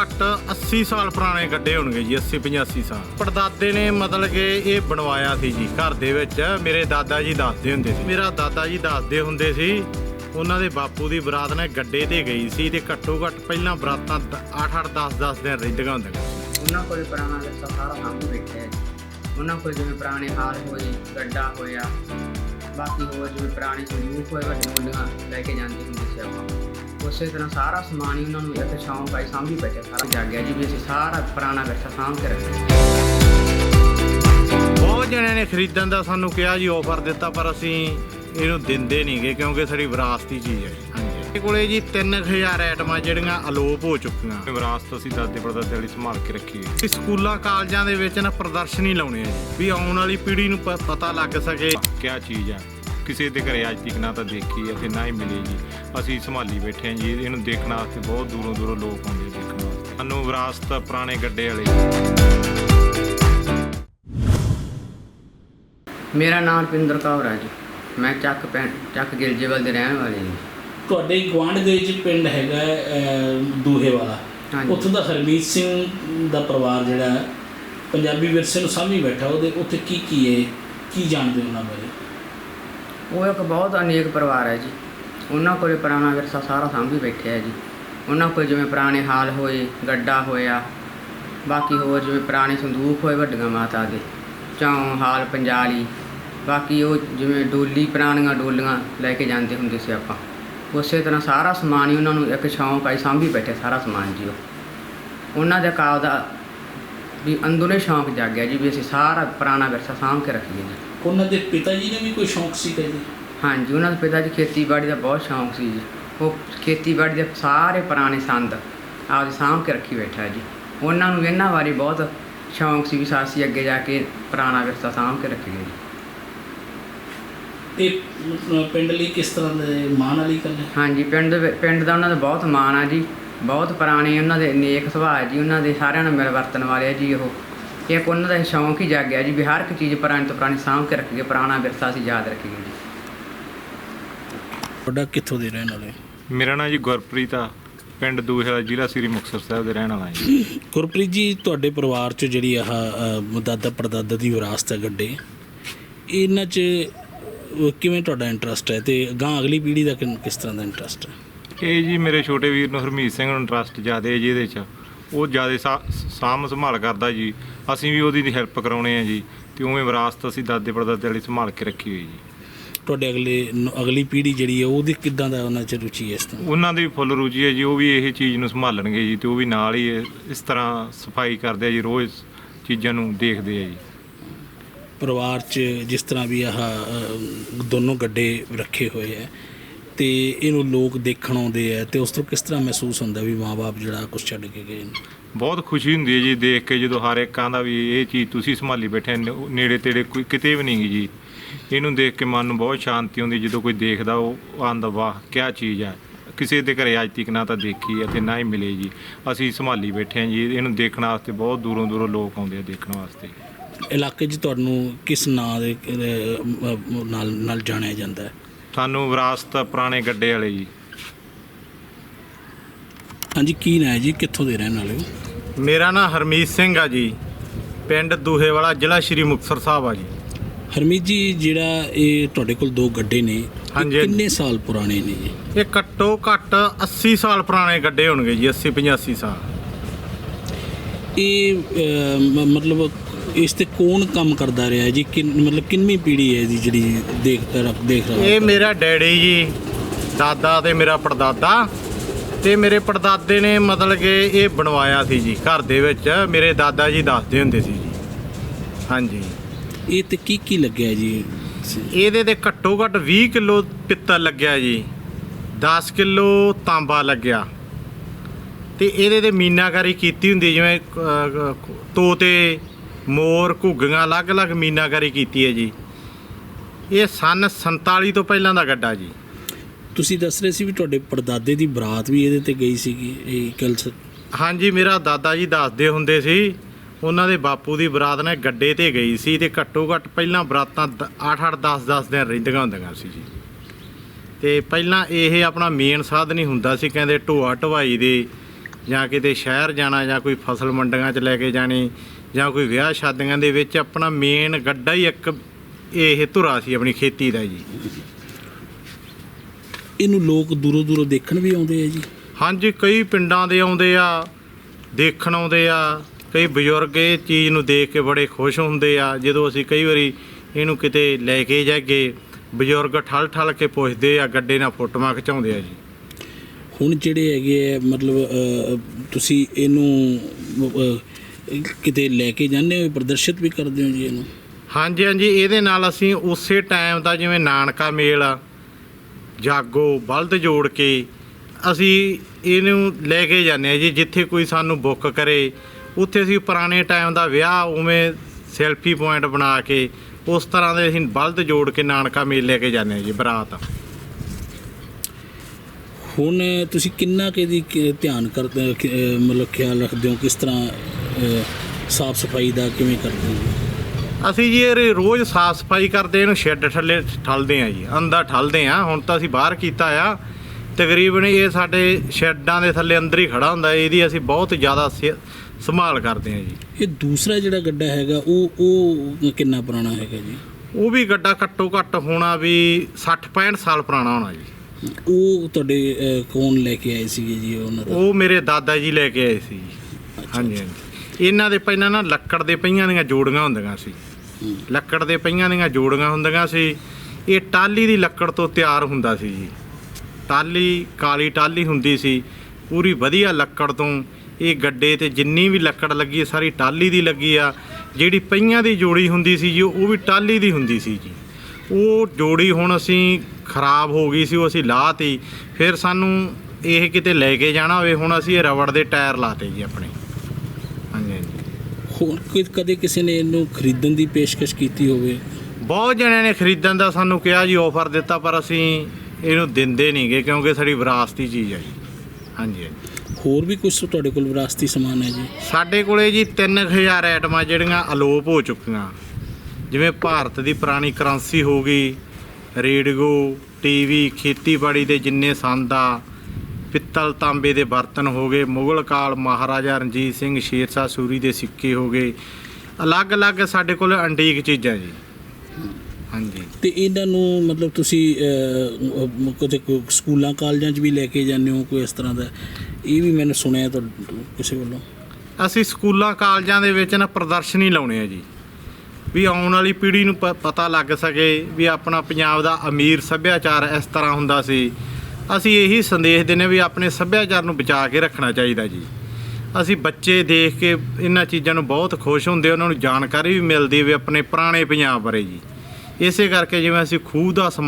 ਘੱਟ 80 ਸਾਲ ਪੁਰਾਣੇ ਗੱਡੇ ਹੋਣਗੇ ਜੀ 80 85 ਸਾਲ। ਪੜਦਾਦੇ ਨੇ ਮਤਲਬ ਕਿ ਇਹ ਬਣਵਾਇਆ ਸੀ ਜੀ, ਘਰ ਦੇ ਵਿੱਚ। ਮੇਰੇ ਦਾਦਾ ਜੀ ਦੱਸਦੇ ਹੁੰਦੇ ਸੀ। ਮੇਰਾ ਦਾਦਾ ਜੀ ਦੱਸਦੇ ਹੁੰਦੇ ਸੀ, ਉਹਨਾਂ ਦੇ ਬਾਪੂ ਦੀ ਬਰਾਤ ਨੇ ਗੱਡੇ ਤੇ ਗਈ ਸੀ ਤੇ ਘੱਟੋ ਘੱਟ ਪਹਿਲਾਂ ਬਰਾਤਾਂ 8 8 10 10 ਦਿਨ ਰਹਿੰਦੀਆਂ ਹੁੰਦੀਆਂ ਉਹਨਾਂ ਕੋਲ ਪੁਰਾਣਾ ਵਿਰਸਾ ਸਾਰਾ ਸਾਂਭ ਬੈਠਿਆ ਹੈ ਉਹਨਾਂ ਕੋਲ ਜਿਵੇਂ ਪੁਰਾਣੇ ਹਾਲ ਹੋਏ, ਗੱਡਾ ਹੋਇਆ, ਬਾਕੀ ਹੋਰ ਜਿਵੇਂ ਪੁਰਾਣੇ ਸੰਦੂਕ ਹੋਏ, ਵੱਡੇ ਮੁੰਡੀਆਂ ਲੈ ਕੇ ਜਾਂਦੇ ਹੁੰਦੇ ਸੀ ਆਪਾਂ। ਉਸੇ ਤਰ੍ਹਾਂ ਸਾਰਾ ਸਮਾਨ ਹੀ ਉਹਨਾਂ ਨੂੰ ਇੱਕ ਸ਼ੌਂਕ ਆਈ ਸਾਂਭੀ ਬੈਠੇ ਸਾਰਾ ਜਾਗਿਆ ਜੀ ਵੀ ਅਸੀਂ ਸਾਰਾ ਪੁਰਾਣਾ ਵਿਰਸਾ ਸਾਂਭ ਕੇ ਰੱਖੀਏ ਬਹੁਤ ਜਣਿਆਂ ਨੇ ਖਰੀਦਣ ਦਾ ਸਾਨੂੰ ਕਿਹਾ ਜੀ ਆਫਰ ਦਿੱਤਾ ਪਰ ਅਸੀਂ ਇਹਨੂੰ ਦਿੰਦੇ ਨਹੀਂਗੇ ਕਿਉਂਕਿ ਸਾਡੀ ਵਿਰਾਸਤੀ ਚੀਜ਼ ਹੈ ਹਾਂਜੀ। ਇਹ ਕੋਲੇ ਜੀ 3000 ਆਈਟਮਾਂ ਜਿਹੜੀਆਂ ਅਲੋਪ ਹੋ ਚੁੱਕੀਆਂ। ਵਿਰਾਸਤ ਅਸੀਂ ਦਾਦੇ ਪੜਦਾਦੇ ਵਾਲੀ ਸੰਭਾਲ ਕੇ ਰੱਖੀ ਹੈ। ਇਹ ਸਕੂਲਾਂ ਕਾਲਜਾਂ ਦੇ ਵਿੱਚ ਨਾ ਪ੍ਰਦਰਸ਼ਨੀ ਲਾਉਣੇ ਆ ਜੀ ਵੀ ਆਉਣ ਵਾਲੀ ਪੀੜ੍ਹੀ ਨੂੰ ਪਤਾ ਲੱਗ ਸਕੇ। ਕਿਆ ਚੀਜ਼ ਆ? ਕਿਸੇ ਦੇ ਘਰੇ ਅੱਜ ਤੱਕ ਨਾ ਤਾਂ ਦੇਖੀ ਹੈ ਤੇ ਨਾ ਹੀ ਮਿਲੀ ਜੀ ਅਸੀਂ ਸੰਭਾਲੀ ਬੈਠੇ ਹਾਂ ਜੀ ਇਹਨੂੰ ਦੇਖਣ ਵਾਸਤੇ ਬਹੁਤ ਦੂਰੋਂ ਦੂਰੋਂ ਲੋਕ ਆਉਂਦੇ ਆ ਦੇਖਣ ਵਾਸਤੇ। ਸਾਨੂੰ ਵਿਰਾਸਤ ਪੁਰਾਣੇ ਗੱਡੇ ਵਾਲੇ ਮੇਰਾ ਨਾਮ ਰਪਿੰਦਰ ਕੌਰ ਹੈ ਜੀ। ਮੈਂ ਚੱਕ ਪਿੰਡ ਚੱਕ ਗਿਲਜੇਵਾਲ ਦੇ ਰਹਿਣ ਵਾਲੇ ਜੀ। ਤੁਹਾਡੇ ਗੁਆਂਢ ਦੇ ਵਿੱਚ ਪਿੰਡ ਹੈਗਾ ਹੈ, ਅਹ, ਦੂਹੇ ਵਾਲਾ। ਹਾਂਜੀ। ਉੱਥੋਂ ਦਾ ਹਰਮੀਤ ਸਿੰਘ ਦਾ ਪਰਿਵਾਰ ਜਿਹੜਾ ਹੈ, ਪੰਜਾਬੀ ਵਿਰਸੇ ਨੂੰ ਸਾਂਭੀ ਬੈਠਾ ਉਹਦੇ ਉੱਥੇ ਕੀ ਕੀ ਹੈ? ਕੀ ਜਾਣਦੇ ਹੋ ਉਹਨਾਂ ਬਾਰੇ? ਉਹ ਇੱਕ ਬਹੁਤ ਅਨੇਕ ਪਰਿਵਾਰ ਹੈ ਜੀ। ਉਹਨਾਂ ਕੋਲੇ ਪੁਰਾਣਾ ਵਿਰਸਾ ਸਾਰਾ ਸਾਂਭੀ ਬੈਠਿਆ ਹੈ ਜੀ। ਉਹਨਾਂ ਕੋਲ ਜਿਵੇਂ ਪੁਰਾਣੇ ਹਾਲ ਹੋਏ, ਗੱਡਾ ਹੋਇਆ, ਬਾਕੀ ਹੋਰ ਜਿਵੇਂ ਪੁਰਾਣੇ ਸੰਦੂਕ ਹੋਏ ਵੱਡੀਆਂ ਮਾਤਾ ਦੇ ਚੌਂ ਹਾਲ ਪੰਜਾਲੀ, ਬਾਕੀ ਉਹ ਜਿਵੇਂ ਡੋਲੀ, ਪੁਰਾਣੀਆਂ ਡੋਲੀਆਂ ਲੈ ਕੇ ਜਾਂਦੇ ਹੁੰਦੇ ਸੀ ਆਪਾਂ। ਉਸੇ ਤਰ੍ਹਾਂ ਸਾਰਾ ਸਮਾਨ ਹੀ ਉਹਨਾਂ ਨੂੰ ਇੱਕ ਸ਼ੌਂਕ ਆਈ ਸਾਂਭੀ ਬੈਠੇ ਸਾਰਾ ਸਮਾਨ ਜੀ ਉਹ। ਉਹਨਾਂ ਦੇ ਕਾਲ ਦਾ ਵੀ ਅੰਦਰੋਂ ਸ਼ੌਂਕ ਜਾਗਿਆ ਜੀ ਵੀ ਅਸੀਂ ਸਾਰਾ ਪੁਰਾਣਾ ਵਿਰਸਾ ਸਾਂਭ ਕੇ ਰੱਖੀਏ ਜੀ। ਉਹਨਾਂ ਦੇ ਪਿਤਾ ਜੀ ਨੇ ਵੀ ਕੋਈ ਸ਼ੌਂਕ ਸੀ ਕਹਿੰਦੇ ਹਾਂਜੀ ਉਹਨਾਂ ਦੇ ਪਿਤਾ ਜੀ ਖੇਤੀਬਾੜੀ ਦਾ ਬਹੁਤ ਸ਼ੌਂਕ ਸੀ ਜੀ। ਉਹ ਖੇਤੀਬਾੜੀ ਦੇ ਸਾਰੇ ਪੁਰਾਣੇ ਸੰਦ ਆਪਦੇ ਸਾਂਭ ਕੇ ਰੱਖੀ ਬੈਠਾ ਜੀ। ਉਹਨਾਂ ਨੂੰ ਇਹਨਾਂ ਬਾਰੇ ਬਹੁਤ ਸ਼ੌਂਕ ਸੀ ਵੀ ਸਾਸੀ ਅੱਗੇ ਜਾ ਕੇ ਪੁਰਾਣਾ ਵਿਰਸਾ ਸਾਂਭ ਕੇ ਰੱਖੀਏ ਜੀ। ਤੇ ਪਿੰਡ ਲਈ ਕਿਸ ਤਰ੍ਹਾਂ ਦੇ ਮਾਣ ਵਾਲੀ ਗੱਲ ਹਾਂਜੀ ਪਿੰਡ ਦੇ ਪਿੰਡ ਦਾ ਉਹਨਾਂ ਦਾ ਬਹੁਤ ਮਾਣ ਆ ਜੀ। ਬਹੁਤ ਪੁਰਾਣੇ ਉਹਨਾਂ ਦੇ ਨੇਕ ਸੁਭਾਅ ਜੀ। ਉਹਨਾਂ ਦੇ ਸਾਰਿਆਂ ਨਾਲ ਮਿਲ ਵਰਤਣ ਵਾਲੇ ਆ ਜੀ ਉਹ। ਇੱਕ ਉਹਨਾਂ ਦਾ ਸ਼ੌਂਕ ਹੀ ਜਾਗਿਆ ਜੀ ਵੀ ਹਰ ਇੱਕ ਚੀਜ਼ ਪੁਰਾਣੀ ਤੋਂ ਪੁਰਾਣੀ ਸਾਂਭ ਕੇ ਰੱਖੀਏ ਪੁਰਾਣਾ ਵਿਰਸਾ ਅਸੀਂ ਯਾਦ ਰੱਖੀਏ ਜੀ। ਤੁਹਾਡਾ ਕਿੱਥੋਂ ਦੇ ਰਹਿਣ ਵਾਲੇ? ਮੇਰਾ ਨਾਮ ਜੀ ਗੁਰਪ੍ਰੀਤ ਆ। ਪਿੰਡ ਦੂਹੇਲਾ ਜ਼ਿਲ੍ਹਾ ਸ੍ਰੀ ਮੁਕਤਸਰ ਸਾਹਿਬ ਦੇ ਰਹਿਣ ਵਾਲਾ ਜੀ। ਗੁਰਪ੍ਰੀਤ ਜੀ ਤੁਹਾਡੇ ਪਰਿਵਾਰ 'ਚ ਜਿਹੜੀ ਆਹ ਅਹ, ਦਾਦਾ ਪੜਦਾਦਾ ਦੀ ਵਿਰਾਸਤ ਹੈ ਗੱਡੇ ਇਹਨਾਂ 'ਚ ਕਿਵੇਂ ਤੁਹਾਡਾ ਇੰਟਰਸਟ ਹੈ ਤੇ ਗਾਂ ਅਗਲੀ ਪੀੜ੍ਹੀ ਦਾ ਕਿਨ- ਕਿਸ ਤਰ੍ਹਾਂ ਦਾ ਇੰਟਰਸਟ ਹੈ? ਇਹ ਜੀ ਮੇਰੇ ਛੋਟੇ ਵੀਰ ਨੂੰ ਹਰਮੀਤ ਸਿੰਘ ਨੂੰ ਇੰਟਰਸਟ ਜ਼ਿਆਦਾ ਹੈ ਜੀ ਇਹਦੇ 'ਚ। ਉਹ ਜ਼ਿਆਦਾ ਸਾਂਭ ਸੰਭਾਲ ਕਰਦਾ ਜੀ। ਅਸੀਂ ਵੀ ਉਹਦੀ ਹੈਲਪ ਕਰਾਉਣੇ ਆ ਜੀ। ਤੇ ਉਵੇਂ ਵਿਰਾਸਤ ਅਸੀਂ ਦਾਦੇ ਪੜਦਾਦੇ ਵਾਲੀ ਸੰਭਾਲ ਕੇ ਰੱਖੀ ਹੋਈ ਜੀ। ਤੁਹਾਡੇ ਅਗਲੇ ਨ- ਅਗਲੀ ਪੀੜ੍ਹੀ ਜਿਹੜੀ ਹੈ ਉਹਦੀ ਕਿੱਦਾਂ ਦਾ ਉਹਨਾਂ 'ਚ ਰੁਚੀ ਹੈ ਇਸ ਤਰ੍ਹਾਂ? ਉਹਨਾਂ ਦੀ ਵੀ ਫੁੱਲ ਰੁਚੀ ਹੈ ਜੀ ਉਹ ਵੀ ਇਹ ਚੀਜ਼ ਨੂੰ ਸੰਭਾਲਣਗੇ ਜੀ ਤੇ ਉਹ ਵੀ ਨਾਲ ਹੀ ਇਹ- ਇਸ ਤਰ੍ਹਾਂ ਸਫ਼ਾਈ ਕਰਦੇ ਆ ਜੀ ਰੋਜ਼ ਚੀਜ਼ਾਂ ਨੂੰ ਦੇਖਦੇ ਆ ਜੀ। ਪਰਿਵਾਰ 'ਚ ਜਿਸ ਤਰ੍ਹਾਂ ਵੀ ਆਹ ਦੋਨੋਂ ਗੱਡੇ ਰੱਖੇ ਹੋਏ ਹੈ ਤੇ ਇਹਨੂੰ ਲੋਕ ਦੇਖਣ ਆਉਂਦੇ ਆ ਤੇ ਉਸ ਤੋਂ ਕਿਸ ਤਰ੍ਹਾਂ ਮਹਿਸੂਸ ਹੁੰਦਾ ਵੀ ਮਾਪੇ ਜਿਹੜਾ ਕੁਝ ਛੱਡ ਕੇ ਗਏ ਨੇ? ਬਹੁਤ ਖੁਸ਼ੀ ਹੁੰਦੀ ਹੈ ਜੀ ਦੇਖ ਕੇ ਜਦੋਂ ਹਰ ਇੱਕ ਆਂਦਾ ਵੀ ਇਹ ਚੀਜ਼ ਤੁਸੀਂ ਸੰਭਾਲੀ ਬੈਠੇ ਨੇ, ਨੇੜੇ ਤੇੜੇ ਕੋਈ ਕਿਤੇ ਵੀ ਨਹੀਂ ਗੀ ਜੀ। ਇਹਨੂੰ ਦੇਖ ਕੇ ਮਨ ਨੂੰ ਬਹੁਤ ਸ਼ਾਂਤੀ ਹੁੰਦੀ ਜਦੋਂ ਕੋਈ ਦੇਖਦਾ ਉਹ ਆਂਦਾ ਵਾਹ ਕਿਆ ਚੀਜ਼ ਹੈ ਕਿਸੇ ਦੇ ਘਰੇ ਅੱਜ ਤੱਕ ਨਾ ਤਾਂ ਦੇਖੀ ਹੈ ਤੇ ਨਾ ਹੀ ਮਿਲੇ ਜੀ। ਅਸੀਂ ਸੰਭਾਲੀ ਬੈਠੇ ਹਾਂ ਜੀ ਇਹਨੂੰ ਦੇਖਣ ਵਾਸਤੇ ਬਹੁਤ ਦੂਰੋਂ ਦੂਰੋਂ ਲੋਕ ਆਉਂਦੇ ਆ ਦੇਖਣ ਵਾਸਤੇ। ਇਲਾਕੇ 'ਚ ਤੁਹਾਨੂੰ ਕਿਸ ਨਾਂ ਦੇ ਨਾਲ ਨਾਲ ਜਾਣਿਆ ਜਾਂਦਾ ਹੈ? ਸਾਨੂੰ ਵਿਰਾਸਤ ਪੁਰਾਣੇ ਗੱਡੇ ਵਾਲੇ ਜੀ। ਹਾਂਜੀ ਕੀ ਨਾਂ ਹੈ ਜੀ? ਕਿੱਥੋਂ ਦੇ ਰਹਿਣ ਵਾਲੇ ਹੋ? ਮੇਰਾ ਨਾਮ ਹਰਮੀਤ ਸਿੰਘ ਆ ਜੀ। ਪਿੰਡ ਦੂਹੇ ਵਾਲਾ ਜ਼ਿਲ੍ਹਾ ਸ਼੍ਰੀ ਮੁਕਤਸਰ ਸਾਹਿਬ ਆ ਜੀ। ਹਰਮੀਤ ਜੀ ਜਿਹੜਾ ਇਹ ਤੁਹਾਡੇ ਕੋਲ ਦੋ ਗੱਡੇ ਨੇ ਇਹ ਹਾਂਜੀ, ਹਾਂਜੀ। ਕਿੰਨੇ ਸਾਲ ਪੁਰਾਣੇ ਨੇ ਜੀ? ਇਹ ਘੱਟੋ ਘੱਟ 80 ਸਾਲ ਪੁਰਾਣੇ ਗੱਡੇ ਹੋਣਗੇ ਜੀ 80 85 ਸਾਲ। ਇਹ ਅਹ, ਮ- ਮਤਲਬ ਇਸ ਤੇ ਕੌਣ ਕੰਮ ਕਰਦਾ ਰਿਹਾ ਹੈ ਜੀ? ਕਿੰਨ ਮਤਲਬ ਕਿੰਨਵੀਂ ਪੀੜ੍ਹੀ ਹੈ ਇਹਦੀ ਜਿਹੜੀ ਦੇਖ ਰੱਖ- ਦੇਖ ਰਹਾ ਇਹ ਮੇਰਾ ਡੈਡੀ ਜੀ ਦਾਦਾ ਤੇ ਮੇਰਾ ਪੜਦਾਦਾ। ਤੇ ਮੇਰੇ ਪੜਦਾਦੇ ਨੇ ਮਤਲਬ ਕਿ ਇਹ ਬਣਵਾਇਆ ਸੀ ਜੀ ਘਰ ਦੇ ਵਿੱਚ। ਮੇਰੇ ਦਾਦਾ ਜੀ ਦੱਸਦੇ ਹੁੰਦੇ ਸੀ ਜੀ। ਹਾਂਜੀ। ਇਹ ਤੇ ਕੀ ਕੀ ਲੱਗਿਆ ਜੀ? ਇਹਦੇ ਤੇ ਘੱਟੋ ਘੱਟ 20 ਕਿਲੋ ਪਿੱਤਲ ਲੱਗਿਆ ਜੀ। 10 ਕਿਲੋ ਤਾਂਬਾ ਲੱਗਿਆ। ਤੇ ਇਹਦੇ ਤੇ ਮੀਨਾਕਾਰੀ ਕੀਤੀ ਹੁੰਦੀ ਜਿਵੇਂ ਤੋਤੇ ਮੋਰ ਘੁੱਗੀਆਂ ਅਲੱਗ-ਅਲੱਗ ਮੀਨਾਕਾਰੀ ਕੀਤੀ ਹੈ ਜੀ। ਇਹ ਸਨ 47 ਤੋਂ ਪਹਿਲਾਂ ਦਾ ਗੱਡਾ ਜੀ। ਤੁਸੀਂ ਦੱਸ ਰਹੇ ਸੀ ਵੀ ਤੁਹਾਡੇ ਪੜਦਾਦੇ ਦੀ ਬਰਾਤ ਵੀ ਇਹਦੇ ਤੇ ਗਈ ਸੀਗੀ ਇਹ ਕੱਲ ਹਾਂਜੀ ਮੇਰਾ ਦਾਦਾ ਜੀ ਦੱਸਦੇ ਹੁੰਦੇ ਸੀ ਉਹਨਾਂ ਦੇ ਬਾਪੂ ਦੀ ਬਰਾਤ ਨੇ ਗੱਡੇ ਤੇ ਗਈ ਸੀ ਤੇ ਘੱਟੋ ਘੱਟ ਪਹਿਲਾਂ ਬਰਾਤਾਂ 8-8 10-10 ਦਿਨ ਰਹਿੰਦੀਆਂ ਹੁੰਦੀਆਂ ਸੀ ਜੀ। ਤੇ ਪਹਿਲਾਂ ਇਹ ਆਪਣਾ ਮੇਨ ਸਾਧਨ ਹੀ ਹੁੰਦਾ ਸੀ ਕਹਿੰਦੇ ਢੋਆ ਢਵਾਈ ਦੇ ਜਾਂ ਕਿਤੇ ਸ਼ਹਿਰ ਜਾਣਾ ਜਾਂ ਕੋਈ ਫਸਲ ਮੰਡੀਆਂ 'ਚ ਲੈ ਕੇ ਜਾਣੀ ਜਾਂ ਕੋਈ ਵਿਆਹ ਸ਼ਾਦੀਆਂ ਦੇ ਵਿੱਚ ਆਪਣਾ ਮੇਨ ਗੱਡਾ ਹੀ ਇੱਕ ਇਹ ਧੁਰਾ ਸੀ ਆਪਣੀ ਖੇਤੀ ਦਾ ਜੀ। ਇਹਨੂੰ ਲੋਕ ਦੂਰੋਂ ਦੂਰੋਂ ਦੇਖਣ ਵੀ ਆਉਂਦੇ ਆ ਜੀ। ਹਾਂਜੀ ਕਈ ਪਿੰਡਾਂ ਦੇ ਆਉਂਦੇ ਆ ਦੇਖਣ ਆਉਂਦੇ ਆ। ਕਈ ਬਜ਼ੁਰਗ ਇਹ ਚੀਜ਼ ਨੂੰ ਦੇਖ ਕੇ ਬੜੇ ਖੁਸ਼ ਹੁੰਦੇ ਆ। ਜਦੋਂ ਅਸੀਂ ਕਈ ਵਾਰੀ ਇਹਨੂੰ ਕਿਤੇ ਲੈ ਕੇ ਜਾਗੇ ਬਜ਼ੁਰਗ ਠਲ ਠਲ ਕੇ ਪੁੱਛਦੇ ਆ ਗੱਡੇ ਨਾਲ ਫੋਟੋਆਂ ਖਿਚਾਉਂਦੇ ਆ ਜੀ। ਹੁਣ ਜਿਹੜੇ ਹੈਗੇ ਆ ਮਤਲਬ ਤੁਸੀਂ ਇਹਨੂੰ ਕਿਤੇ ਲੈ ਕੇ ਜਾਂਦੇ ਹੋ ਪ੍ਰਦਰਸ਼ਿਤ ਵੀ ਕਰਦੇ ਹੋ ਜੀ ਇਹਨੂੰ? ਹਾਂਜੀ ਹਾਂਜੀ ਇਹਦੇ ਨਾਲ ਅਸੀਂ ਉਸੇ ਟਾਈਮ ਦਾ ਜਿਵੇਂ ਨਾਨਕਾ ਮੇਲ ਆ, ਜਾਗੋ ਬਲਦ ਜੋੜ ਕੇ ਅਸੀਂ ਇਹਨੂੰ ਲੈ ਕੇ ਜਾਂਦੇ ਆ ਜੀ ਜਿੱਥੇ ਕੋਈ ਸਾਨੂੰ ਬੁੱਕ ਕਰੇ ਉੱਥੇ ਅਸੀਂ ਪੁਰਾਣੇ ਟਾਈਮ ਦਾ ਵਿਆਹ ਉਵੇਂ ਸੈਲਫੀ ਪੁਆਇੰਟ ਬਣਾ ਕੇ ਉਸ ਤਰ੍ਹਾਂ ਦੇ ਅਸੀਂ ਬਲਦ ਜੋੜ ਕੇ ਨਾਨਕਾ ਮੇਲ ਲੈ ਕੇ ਜਾਂਦੇ ਆ ਜੀ ਬਰਾਤ। ਹੁਣ ਤੁਸੀਂ ਕਿੰਨਾ ਕੁ ਕ- ਧਿਆਨ ਕਰਦੇ ਮਤਲਬ ਖਿਆਲ ਰੱਖਦੇ ਹੋ ਕਿਸ ਤਰ੍ਹਾਂ ਸਾਫ਼ ਸਫ਼ਾਈ ਦਾ ਕਿਵੇਂ ਕਰਦੇ ਹੋ? ਅਸੀਂ ਜੀ ਇਹ ਰੋਜ਼ ਸਾਫ਼ ਸਫ਼ਾਈ ਕਰਦੇ ਇਹਨੂੰ ਸ਼ੈੱਡ ਥੱਲੇ ਠਲਦੇ ਆ ਜੀ ਅੰਦਰ ਠਲਦੇ ਆ ਹੁਣ ਤਾਂ ਅਸੀਂ ਬਾਹਰ ਕੀਤਾ ਆ ਤਕਰੀਬਨ ਇਹ ਸਾਡੇ ਸ਼ੈੱਡਾਂ ਦੇ ਥੱਲੇ ਅੰਦਰ ਹੀ ਖੜਾ ਹੁੰਦਾ ਇਹਦੀ ਅਸੀਂ ਬਹੁਤ ਜ਼ਿਆਦਾ ਸੰਭਾਲ ਕਰਦੇ ਆ ਜੀ। ਇਹ ਦੂਸਰਾ ਜਿਹੜਾ ਗੱਡਾ ਹੈਗਾ ਉਹ ਉਹ ਕਿੰਨਾ ਪੁਰਾਣਾ ਹੈਗਾ ਜੀ? ਉਹ ਵੀ ਗੱਡਾ ਘੱਟੋ ਘੱਟ ਹੋਣਾ ਵੀ 60 65 ਸਾਲ ਪੁਰਾਣਾ ਹੋਣਾ ਜੀ। ਉਹ ਤੁਹਾਡੇ ਕੌਣ ਲੈ ਕੇ ਆਏ ਸੀਗੇ ਜੀ ਉਹਨਾਂ ਦਾ? ਉਹ ਮੇਰੇ ਦਾਦਾ ਜੀ ਲੈ ਕੇ ਆਏ ਸੀ। ਜੀ। ਹਾਂਜੀ ਹਾਂਜੀ। ਇਹਨਾਂ ਦੇ ਪਹਿਲਾਂ ਨਾ ਲੱਕੜ ਦੇ ਪਈਆਂ ਦੀਆਂ ਜੋੜੀਆਂ ਹੁੰਦੀਆਂ ਸੀ। ਲੱਕੜ ਦੇ ਪਈਆਂ ਦੀਆਂ ਜੋੜੀਆਂ ਹੁੰਦੀਆਂ ਸੀ। ਇਹ ਟਾਲੀ ਦੀ ਲੱਕੜ ਤੋਂ ਤਿਆਰ ਹੁੰਦਾ ਸੀ ਜੀ। ਟਾਲੀ ਕਾਲੀ ਟਾਲੀ ਹੁੰਦੀ ਸੀ। ਪੂਰੀ ਵਧੀਆ ਲੱਕੜ ਤੋਂ ਇਹ ਗੱਡੇ ਤੇ ਜਿੰਨੀ ਵੀ ਲੱਕੜ ਲੱਗੀ ਹੈ, ਸਾਰੀ ਟਾਲੀ ਦੀ ਲੱਗੀ ਆ। ਜਿਹੜੀ ਪਈਆਂ ਦੀ ਜੋੜੀ ਹੁੰਦੀ ਸੀ ਜੀ ਉਹ ਵੀ ਟਾਲੀ ਦੀ ਹੁੰਦੀ ਸੀ ਜੀ। ਉਹ ਜੋੜੀ ਹੁਣ ਅਸੀਂ ਖਰਾਬ ਹੋ ਗਈ ਸੀ ਉਹ ਅਸੀਂ ਲਾਤੀ। ਫਿਰ ਸਾਨੂੰ ਇਹ ਕਿਤੇ ਲੈ ਕੇ ਜਾਣਾ ਹੋਵੇ ਹੁਣ ਅਸੀਂ ਇਹ ਰਬੜ ਦੇ ਟਾਇਰ ਲਾਤੇ ਜੀ ਆਪਣੇ। ਹਾਂਜੀ ਹਾਂਜੀ। ਹੋਰ ਕਿ- ਕਦੇ ਕਿਸੇ ਨੇ ਇਹਨੂੰ ਖਰੀਦਣ ਦੀ ਪੇਸ਼ਕਸ਼ ਕੀਤੀ ਹੋਵੇ? ਬਹੁਤ ਜਣਿਆਂ ਨੇ ਖਰੀਦਣ ਦਾ ਸਾਨੂੰ ਕਿਹਾ ਜੀ ਆਫਰ ਦਿੱਤਾ ਪਰ ਅਸੀਂ ਇਹਨੂੰ ਦਿੰਦੇ ਨਹੀਂਗੇ ਕਿਉਂਕਿ ਸਾਡੀ ਵਿਰਾਸਤੀ ਚੀਜ਼ ਹੈ ਜੀ। ਹਾਂਜੀ ਹਾਂਜੀ। ਹੋਰ ਵੀ ਕੁਝ ਤੁਹਾਡੇ ਕੋਲ ਵਿਰਾਸਤੀ ਸਮਾਨ ਹੈ ਜੀ? ਸਾਡੇ ਕੋਲੇ ਜੀ 3000 ਆਈਟਮਾਂ ਜਿਹੜੀਆਂ ਅਲੋਪ ਹੋ ਚੁੱਕੀਆਂ। ਜਿਵੇਂ ਭਾਰਤ ਦੀ ਪੁਰਾਣੀ ਕਰੰਸੀ ਹੋ ਗਈ ਰੇਡੀਓ ਟੀਵੀ ਖੇਤੀਬਾੜੀ ਦੇ ਜਿੰਨੇ ਸੰਦ ਆ ਪਿੱਤਲ ਤਾਂਬੇ ਦੇ ਬਰਤਨ ਹੋ ਗਏ ਮੁਗਲ ਕਾਲ ਮਹਾਰਾਜਾ ਰਣਜੀਤ ਸਿੰਘ ਸ਼ੇਰਸ਼ਾਹ ਸੂਰੀ ਦੇ ਸਿੱਕੇ ਹੋ ਗਏ। ਅਲੱਗ-ਅਲੱਗ ਸਾਡੇ ਕੋਲ ਐਂਟੀਕ ਚੀਜ਼ਾਂ ਜੀ। ਹਾਂਜੀ। ਤੇ ਇਹਨਾਂ ਨੂੰ ਮਤਲਬ ਤੁਸੀਂ ਕੋਈ ਸਕੂਲਾਂ ਕਾਲਜਾਂ 'ਚ ਵੀ ਲੈ ਕੇ ਜਾਂਦੇ ਹੋ ਕੋਈ ਇਸ ਤਰ੍ਹਾਂ ਦਾ ਇਹ ਵੀ ਮੈਨੂੰ ਸੁਣਿਆ ਤਾਂ, ਕਿਸੇ ਵੱਲੋਂ? ਅਸੀਂ ਸਕੂਲਾਂ ਕਾਲਜਾਂ ਦੇ ਵਿੱਚ ਨਾ ਪ੍ਰਦਰਸ਼ਨੀ ਲਾਉਣੇ ਆ ਜੀ। ਵੀ ਆਉਣ ਵਾਲੀ ਪੀੜ੍ਹੀ ਨੂੰ ਪਤਾ ਲੱਗ ਸਕੇ ਵੀ ਆਪਣਾ ਪੰਜਾਬ ਦਾ ਅਮੀਰ ਸੱਭਿਆਚਾਰ ਇਸ ਤਰ੍ਹਾਂ ਹੁੰਦਾ ਸੀ। ਅਸੀਂ ਇਹੀ ਸੰਦੇਸ਼ ਦਿੰਦੇ ਵੀ ਆਪਣੇ ਸੱਭਿਆਚਾਰ ਨੂੰ ਬਚਾ ਕੇ ਰੱਖਣਾ ਚਾਹੀਦਾ ਜੀ। ਅਸੀਂ ਬੱਚੇ ਦੇਖ ਕੇ ਇਹਨਾਂ ਚੀਜ਼ਾਂ ਨੂੰ ਬਹੁਤ ਖੁਸ਼ ਹੁੰਦੇ, ਉਹਨਾਂ ਨੂੰ ਜਾਣਕਾਰੀ ਵੀ ਮਿਲਦੀ ਵੀ ਆਪਣੇ ਪੁਰਾਣੇ ਪੰਜਾਬ ਬਾਰੇ ਜੀ। ਇਸੇ ਕਰਕੇ ਜਿਵੇਂ ਅਸੀਂ ਖੂਹ ਦਾ ਸਮਾਨ